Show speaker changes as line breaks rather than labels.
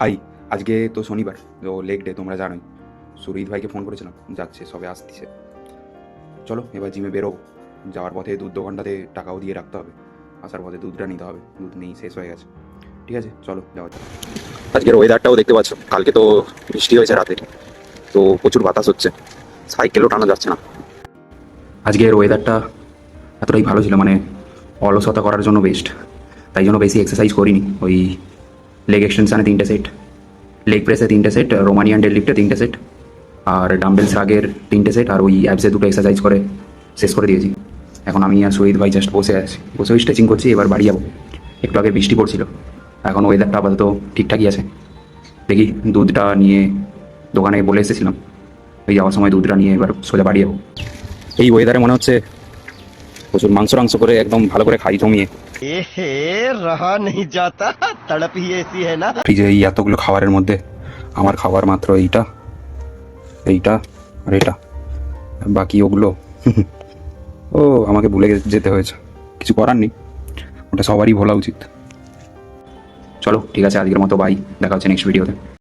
High, আজকে তো শনিবার, তো লেগ ডে, তোমরা জানোই। সুরজিৎ ভাইকে ফোন করেছিলাম, যাচ্ছে, সবে আসতেছে। চলো, এবার জিমে বেরোবো। যাওয়ার পথে দুধ দোকানটাতে টাকাও দিয়ে রাখতে হবে। আসার পথে দুধটা নিতে হবে, দুধ নেই শেষ হয়ে গেছে। ঠিক আছে, চলো, যাওয়া আজকের ওয়েদারটাও দেখতে পাচ্ছ, কালকে তো বৃষ্টি হয়েছে রাতে। তো প্রচুর বাতাস হচ্ছে। সাইকেলও টানা যাচ্ছে না। আজকের ওয়েদারটা এতটাই ভালো ছিল মানে অলসতা করার জন্য বেস্ট তাই জন্য বেশি এক্সারসাইজ করিনি, ওই লেগ এক্সটেনশানে তিনটে সেট লেগ প্রেসে তিনটে সেট রোমানিয়ান ডেড লিফটে তিনটে সেট আর ডাম্বেলস রাগের তিনটে সেট আর ওই অ্যাপসে দুটো এক্সারসাইজ করে শেষ করে দিয়েছি। এখন আমি আর শহীদ ভাই জাস্ট বসে আছি। বসে ওই স্ট্রেচিং করছি, এবার বাড়ি যাব। একটু আগে বৃষ্টি পড়ছিল, এখন ওয়েদারটা আপাতত ঠিকঠাকই আছে। দেখি দুধটা নিয়ে দোকানে বলে এসেছিলাম ওই যাওয়ার সময় দুধটা নিয়ে এবার সোজা বাড়ি যাব। এই ওয়েদারে মনে হচ্ছে প্রচুর মাংস টাংস করে একদম ভালো করে খাই জমিয়ে।
ফ্রিজে
এই এতগুলো খাবারের মধ্যে আমার খাবার মাত্র এইটা এইটা আর এটা বাকি ওগুলো। ও আমাকে ভুলে যেতে হয়েছে। কিছু করার নেই ওটা সবারই ভোলা উচিত। চলো ঠিক আছে আজকের মতো বাই দেখা হচ্ছে নেক্সট ভিডিওতে